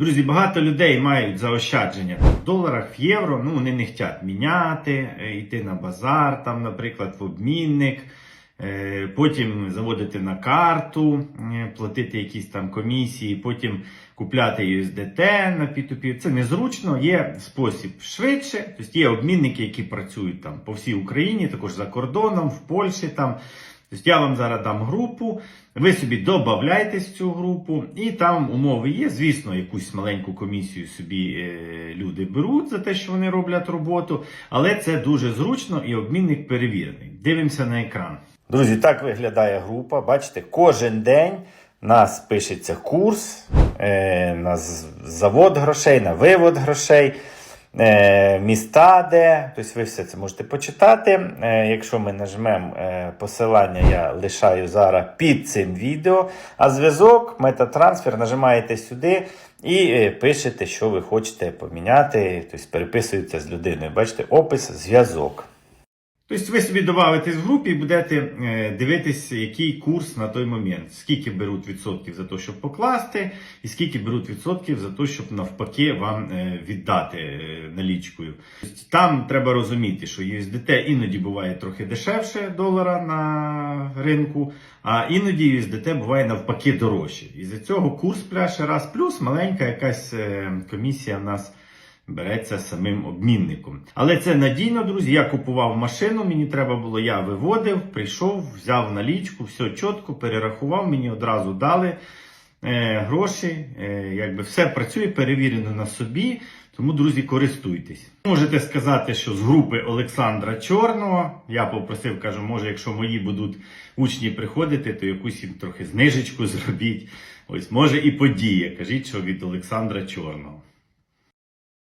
Друзі, багато людей мають заощадження в доларах, в євро. Ну, вони не хочуть міняти, е, йти на базар, там, наприклад, в обмінник, е, потім заводити на карту, е, платити якісь там комісії, потім купляти USDT на P2P. Це незручно. Є спосіб швидше. Тобто є обмінники, які працюють там по всій Україні, також за кордоном, в Польщі там. Тобто я вам зараз дам групу, ви собі додавайтесь в цю групу, і там умови є. Звісно, якусь маленьку комісію собі е, люди беруть за те, що вони роблять роботу, але це дуже зручно і обмінник перевірений. Дивимося на екран. Друзі, так виглядає група. Бачите, кожен день нас пишеться курс е, на завод грошей, на вивод грошей міста, де. Тобто ви все це можете почитати. Е, якщо ми нажмемо е, посилання, я лишаю зараз під цим відео. А зв'язок, метатрансфер, нажимаєте сюди і е, пишете, що ви хочете поміняти. Тобто переписуєте з людиною. Бачите, опис, зв'язок. Тобто ви собі додавитесь в групі і будете е, дивитися, який курс на той момент, скільки беруть відсотків за те, щоб покласти, і скільки беруть відсотків за те, щоб навпаки вам е, віддати е, налічкою. Тобто там треба розуміти, що USDT іноді буває трохи дешевше долара на ринку, а іноді USDT буває навпаки дорожче. І за цього курс пляше раз, плюс маленька якась комісія в нас береться самим обмінником. Але це надійно, друзі. Я купував машину, мені треба було, я виводив, прийшов, взяв налічку, все чітко, перерахував, мені одразу дали е, гроші. Е, якби все працює, перевірено на собі. Тому, друзі, користуйтесь. Можете сказати, що з групи Олександра Чорного я попросив, кажу, може, якщо мої будуть учні приходити, то якусь їм трохи знижечку зробіть. Ось, може, і подія. Кажіть, що від Олександра Чорного.